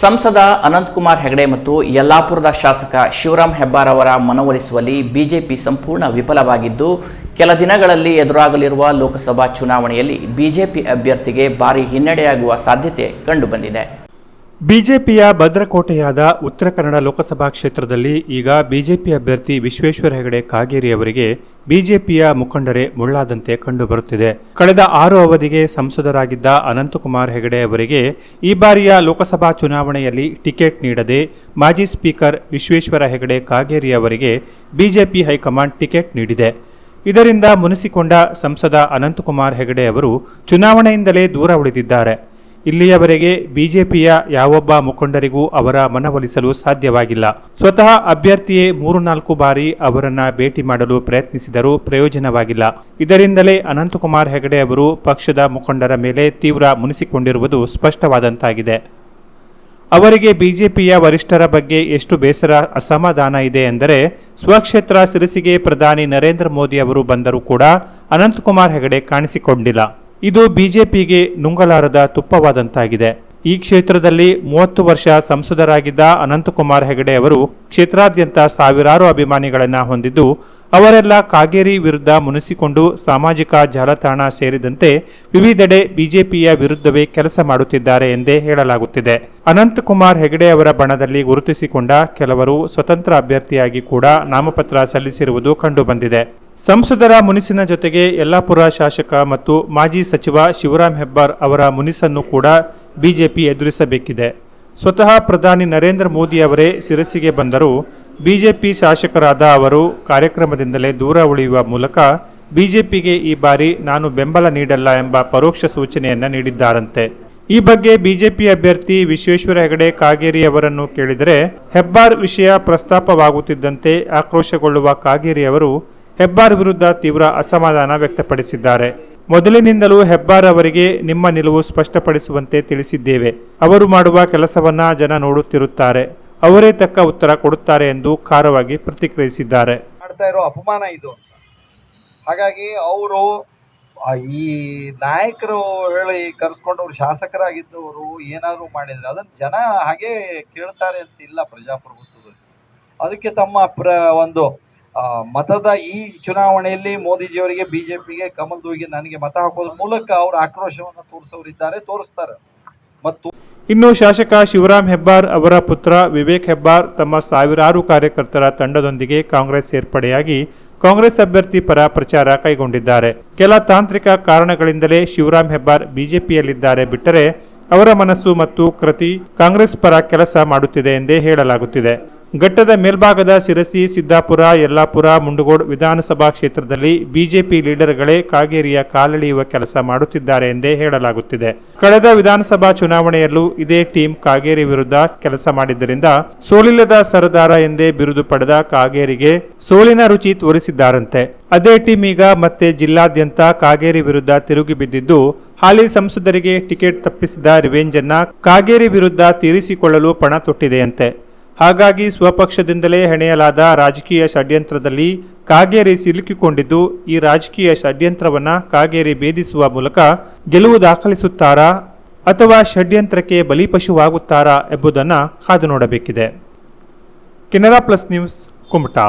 ಸಂಸದ ಅನಂತಕುಮಾರ್ ಹೆಗಡೆ ಮತ್ತು ಯಲ್ಲಾಪುರದ ಶಾಸಕ ಶಿವರಾಮ್ ಹೆಬ್ಬಾರ್ ಅವರ ಮನವೊಲಿಸುವಲ್ಲಿ ಬಿಜೆಪಿ ಸಂಪೂರ್ಣ ವಿಫಲವಾಗಿದ್ದು, ಕೆಲ ದಿನಗಳಲ್ಲಿ ಎದುರಾಗಲಿರುವ ಲೋಕಸಭಾ ಚುನಾವಣೆಯಲ್ಲಿ ಬಿಜೆಪಿ ಅಭ್ಯರ್ಥಿಗೆ ಭಾರೀ ಹಿನ್ನಡೆಯಾಗುವ ಸಾಧ್ಯತೆ ಕಂಡುಬಂದಿದೆ. ಬಿಜೆಪಿಯ ಭದ್ರಕೋಟೆಯಾದ ಉತ್ತರ ಕನ್ನಡ ಲೋಕಸಭಾ ಕ್ಷೇತ್ರದಲ್ಲಿ ಈಗ ಬಿಜೆಪಿ ಅಭ್ಯರ್ಥಿ ವಿಶ್ವೇಶ್ವರ ಹೆಗಡೆ ಕಾಗೇರಿ ಅವರಿಗೆ ಬಿಜೆಪಿಯ ಮುಖಂಡರೇ ಮುಳ್ಳಾದಂತೆ ಕಂಡುಬರುತ್ತಿದೆ. ಕಳೆದ ಆರು ಅವಧಿಗೆ ಸಂಸದರಾಗಿದ್ದ ಅನಂತಕುಮಾರ್ ಹೆಗಡೆ ಅವರಿಗೆ ಈ ಬಾರಿಯ ಲೋಕಸಭಾ ಚುನಾವಣೆಯಲ್ಲಿ ಟಿಕೆಟ್ ನೀಡದೆ ಮಾಜಿ ಸ್ಪೀಕರ್ ವಿಶ್ವೇಶ್ವರ ಹೆಗಡೆ ಕಾಗೇರಿ ಅವರಿಗೆ ಬಿಜೆಪಿ ಹೈಕಮಾಂಡ್ ಟಿಕೆಟ್ ನೀಡಿದೆ. ಇದರಿಂದ ಮುನಿಸಿಕೊಂಡ ಸಂಸದ ಅನಂತಕುಮಾರ್ ಹೆಗಡೆ ಅವರು ಚುನಾವಣೆಯಿಂದಲೇ ದೂರ ಉಳಿದಿದ್ದಾರೆ. ಇಲ್ಲಿಯವರೆಗೆ ಬಿಜೆಪಿಯ ಯಾವೊಬ್ಬ ಮುಖಂಡರಿಗೂ ಅವರ ಮನವೊಲಿಸಲು ಸಾಧ್ಯವಾಗಿಲ್ಲ. ಸ್ವತಃ ಅಭ್ಯರ್ಥಿಯೇ ಮೂರು ನಾಲ್ಕು ಬಾರಿ ಅವರನ್ನ ಭೇಟಿ ಮಾಡಲು ಪ್ರಯತ್ನಿಸಿದರೂ ಪ್ರಯೋಜನವಾಗಿಲ್ಲ. ಇದರಿಂದಲೇ ಅನಂತಕುಮಾರ್ ಹೆಗಡೆ ಅವರು ಪಕ್ಷದ ಮುಖಂಡರ ಮೇಲೆ ತೀವ್ರ ಮುನಿಸಿಕೊಂಡಿರುವುದು ಸ್ಪಷ್ಟವಾದಂತಾಗಿದೆ. ಅವರಿಗೆ ಬಿಜೆಪಿಯ ವರಿಷ್ಠರ ಬಗ್ಗೆ ಎಷ್ಟು ಬೇಸರ, ಅಸಮಾಧಾನ ಇದೆ ಎಂದರೆ, ಸ್ವಕ್ಷೇತ್ರ ಸಿರಿಸಿಗೆ ಪ್ರಧಾನಿ ನರೇಂದ್ರ ಮೋದಿ ಅವರು ಬಂದರೂ ಕೂಡ ಅನಂತಕುಮಾರ್ ಹೆಗಡೆ ಕಾಣಿಸಿಕೊಂಡಿಲ್ಲ. ಇದು ಬಿಜೆಪಿಗೆ ನುಂಗಲಾರದ ತುಪ್ಪವಾದಂತಾಗಿದೆ. ಈ ಕ್ಷೇತ್ರದಲ್ಲಿ ಮೂವತ್ತು ವರ್ಷ ಸಂಸದರಾಗಿದ್ದ ಅನಂತಕುಮಾರ್ ಹೆಗಡೆ ಅವರು ಕ್ಷೇತ್ರಾದ್ಯಂತ ಸಾವಿರಾರು ಅಭಿಮಾನಿಗಳನ್ನು ಹೊಂದಿದ್ದು, ಅವರೆಲ್ಲ ಕಾಗೇರಿ ವಿರುದ್ಧ ಮುನಿಸಿಕೊಂಡು ಸಾಮಾಜಿಕ ಜಾಲತಾಣ ಸೇರಿದಂತೆ ವಿವಿಧೆಡೆ ಬಿಜೆಪಿಯ ವಿರುದ್ಧವೇ ಕೆಲಸ ಮಾಡುತ್ತಿದ್ದಾರೆ ಎಂದೇ ಹೇಳಲಾಗುತ್ತಿದೆ. ಅನಂತಕುಮಾರ್ ಹೆಗಡೆ ಅವರ ಬಣದಲ್ಲಿ ಗುರುತಿಸಿಕೊಂಡ ಕೆಲವರು ಸ್ವತಂತ್ರ ಅಭ್ಯರ್ಥಿಯಾಗಿ ಕೂಡ ನಾಮಪತ್ರ ಸಲ್ಲಿಸಿರುವುದು ಕಂಡುಬಂದಿದೆ. ಸಂಸದರ ಮುನಿಸಿನ ಜೊತೆಗೆ ಯಲ್ಲಾಪುರ ಶಾಸಕ ಮತ್ತು ಮಾಜಿ ಸಚಿವ ಶಿವರಾಮ್ ಹೆಬ್ಬಾರ್ ಅವರ ಮುನಿಸನ್ನು ಕೂಡ ಬಿಜೆಪಿ ಎದುರಿಸಬೇಕಿದೆ. ಸ್ವತಃ ಪ್ರಧಾನಿ ನರೇಂದ್ರ ಮೋದಿ ಅವರೇ ಶಿರಸಿಗೆ ಬಂದರೂ ಬಿಜೆಪಿ ಶಾಸಕರಾದ ಅವರು ಕಾರ್ಯಕ್ರಮದಿಂದಲೇ ದೂರ ಉಳಿಯುವ ಮೂಲಕ ಬಿಜೆಪಿಗೆ ಈ ಬಾರಿ ನಾನು ಬೆಂಬಲ ನೀಡಲ್ಲ ಎಂಬ ಪರೋಕ್ಷ ಸೂಚನೆಯನ್ನು ನೀಡಿದ್ದಾರಂತೆ. ಈ ಬಗ್ಗೆ ಬಿಜೆಪಿ ಅಭ್ಯರ್ಥಿ ವಿಶ್ವೇಶ್ವರ ಹೆಗಡೆ ಕಾಗೇರಿ ಅವರನ್ನು ಕೇಳಿದರೆ, ಹೆಬ್ಬಾರ್ ವಿಷಯ ಪ್ರಸ್ತಾಪವಾಗುತ್ತಿದ್ದಂತೆ ಆಕ್ರೋಶಗೊಳ್ಳುವ ಕಾಗೇರಿ ಅವರು ಹೆಬ್ಬಾರ್ ವಿರುದ್ಧ ತೀವ್ರ ಅಸಮಾಧಾನ ವ್ಯಕ್ತಪಡಿಸಿದ್ದಾರೆ. ಮೊದಲಿನಿಂದಲೂ ಹೆಬ್ಬಾರ್ ಅವರಿಗೆ ನಿಮ್ಮ ನಿಲುವು ಸ್ಪಷ್ಟಪಡಿಸುವಂತೆ ತಿಳಿಸಿದ್ದೇವೆ. ಅವರು ಮಾಡುವ ಕೆಲಸವನ್ನ ಜನ ನೋಡುತ್ತಿರುತ್ತಾರೆ. ಅವರೇ ತಕ್ಕ ಉತ್ತರ ಕೊಡುತ್ತಾರೆ ಎಂದು ಖಾರವಾಗಿ ಪ್ರತಿಕ್ರಿಯಿಸಿದ್ದಾರೆ. ಮಾಡ್ತಾ ಇರೋ ಅಪಮಾನ ಇದು ಹಾಗಾಗಿ ಅವರು ಈ ನಾಯಕರು ಹೇಳಿ ಕರೆಸ್ಕೊಂಡು ಅವರು ಶಾಸಕರಾಗಿದ್ದವರು ಏನಾದರೂ ಮಾಡಿದರೆ ಅದನ್ನ ಜನ ಹಾಗೆ ಕೇಳ್ತಾರೆ ಅಂತ ಇಲ್ಲ ಪ್ರಜಾಪ್ರಭುತ್ವದಲ್ಲಿ. ಅದಕ್ಕೆ ತಮ್ಮ ಪ್ರ, ಒಂದು ಮತದ ಈ ಚುನಾವಣೆಯಲ್ಲಿ ಮೋದಿಜಿಯವರಿಗೆ ಬಿಜೆಪಿಗೆ ಕಮಲ್ದೂಗೆ ನನಗೆ ಮತ ಹಾಕೋದ್ರ ಮೂಲಕ ಅವರು ಆಕ್ರೋಶವನ್ನು ತೋರಿಸೋರಿದ್ದಾರೆ, ತೋರಿಸ್ತಾರೆ. ಮತ್ತು ಇನ್ನು ಶಾಸಕ ಶಿವರಾಮ್ ಹೆಬ್ಬಾರ್ ಅವರ ಪುತ್ರ ವಿವೇಕ್ ಹೆಬ್ಬಾರ್ ತಮ್ಮ ಸಾವಿರಾರು ಕಾರ್ಯಕರ್ತರ ತಂಡದೊಂದಿಗೆ ಕಾಂಗ್ರೆಸ್ ಸೇರ್ಪಡೆಯಾಗಿ ಕಾಂಗ್ರೆಸ್ ಅಭ್ಯರ್ಥಿ ಪರ ಪ್ರಚಾರ ಕೈಗೊಂಡಿದ್ದಾರೆ. ಕೆಲ ತಾಂತ್ರಿಕ ಕಾರಣಗಳಿಂದಲೇ ಶಿವರಾಮ್ ಹೆಬ್ಬಾರ್ ಬಿಜೆಪಿಯಲ್ಲಿದ್ದಾರೆ ಬಿಟ್ಟರೆ ಅವರ ಮನಸ್ಸು ಮತ್ತು ಕೃತಿ ಕಾಂಗ್ರೆಸ್ ಪರ ಕೆಲಸ ಮಾಡುತ್ತಿದೆ ಎಂದೇ ಹೇಳಲಾಗುತ್ತಿದೆ. ಘಟ್ಟದ ಮೇಲ್ಭಾಗದ ಶಿರಸಿ, ಸಿದ್ದಾಪುರ, ಯಲ್ಲಾಪುರ, ಮುಂಡಗೋಡ್ ವಿಧಾನಸಭಾ ಕ್ಷೇತ್ರದಲ್ಲಿ ಬಿಜೆಪಿ ಲೀಡರ್ಗಳೇ ಕಾಗೇರಿಯ ಕಾಲೆಳೆಯುವ ಕೆಲಸ ಮಾಡುತ್ತಿದ್ದಾರೆ ಎಂದೇ ಹೇಳಲಾಗುತ್ತಿದೆ. ಕಳೆದ ವಿಧಾನಸಭಾ ಚುನಾವಣೆಯಲ್ಲೂ ಇದೇ ಟೀಮ್ ಕಾಗೇರಿ ವಿರುದ್ಧ ಕೆಲಸ ಮಾಡಿದ್ದರಿಂದ ಸೋಲಿಲ್ಲದ ಸರದಾರ ಎಂದೇ ಬಿರುದು ಪಡೆದ ಕಾಗೇರಿಗೆ ಸೋಲಿನ ರುಚಿ ತೋರಿಸಿದ್ದಾರಂತೆ. ಅದೇ ಟೀಮ್ ಈಗ ಮತ್ತೆ ಜಿಲ್ಲಾದ್ಯಂತ ಕಾಗೇರಿ ವಿರುದ್ಧ ತಿರುಗಿ ಬಿದ್ದಿದ್ದು, ಹಾಲಿ ಸಂಸದರಿಗೆ ಟಿಕೆಟ್ ತಪ್ಪಿಸಿದ ರಿವೆಂಜನ್ನ ಕಾಗೇರಿ ವಿರುದ್ಧ ತೀರಿಸಿಕೊಳ್ಳಲು ಪಣ ತೊಟ್ಟಿದೆಯಂತೆ. ಹಾಗಾಗಿ ಸ್ವಪಕ್ಷದಿಂದಲೇ ಹೆಣೆಯಲಾದ ರಾಜಕೀಯ ಷಡ್ಯಂತ್ರದಲ್ಲಿ ಕಾಗೇರಿ ಸಿಲುಕಿಕೊಂಡಿದ್ದು, ಈ ರಾಜಕೀಯ ಷಡ್ಯಂತ್ರವನ್ನು ಕಾಗೇರಿ ಭೇದಿಸುವ ಮೂಲಕ ಗೆಲುವು ದಾಖಲಿಸುತ್ತಾರಾ ಅಥವಾ ಷಡ್ಯಂತ್ರಕ್ಕೆ ಬಲಿಪಶುವಾಗುತ್ತಾರಾ ಎಂಬುದನ್ನು ಕಾದು ನೋಡಬೇಕಿದೆ. Canara plus news, Kumta.